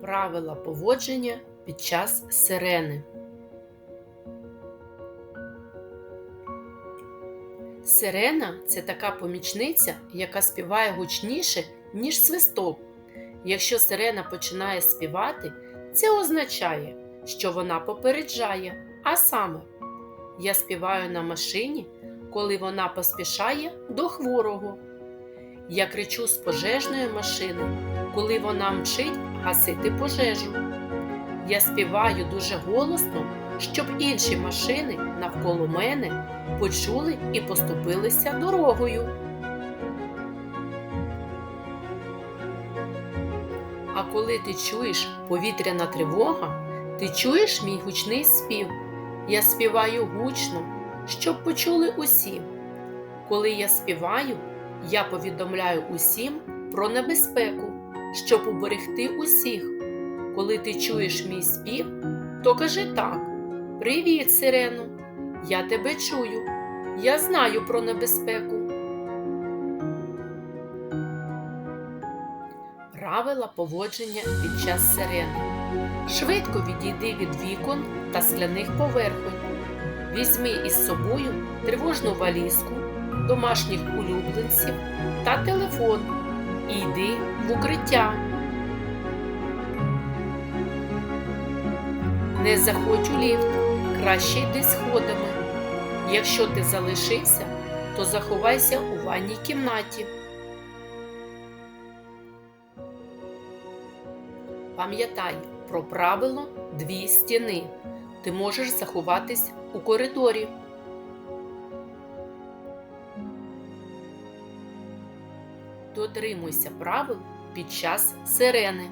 Правила поводження під час сирени. Сирена це така помічниця, яка співає гучніше, ніж свисток. Якщо сирена починає співати, це означає, що вона попереджає. А саме, я співаю на машині, коли вона поспішає до хворого. Я кричу з пожежної машини, коли вона мчить гасити пожежу. Я співаю дуже голосно, щоб інші машини навколо мене почули і поступилися дорогою. А коли ти чуєш повітряна тривога, ти чуєш мій гучний спів. Я співаю гучно, щоб почули усі. Коли я співаю, я повідомляю усім про небезпеку, щоб уберегти усіх. Коли ти чуєш мій спів, то кажи так: Привіт, сирено! Я тебе чую. Я знаю про небезпеку. Правила поводження під час сирени. Швидко відійди від вікон та скляних поверхонь. Візьми із собою тривожну валізку, домашніх улюбленців та телефон і йди в укриття. Не заходь у ліфт, краще йди сходами. Якщо ти залишився, то заховайся у ванній кімнаті. Пам'ятай про правило дві стіни. Ти можеш заховатись у коридорі. Дотримуйся правил під час сирени.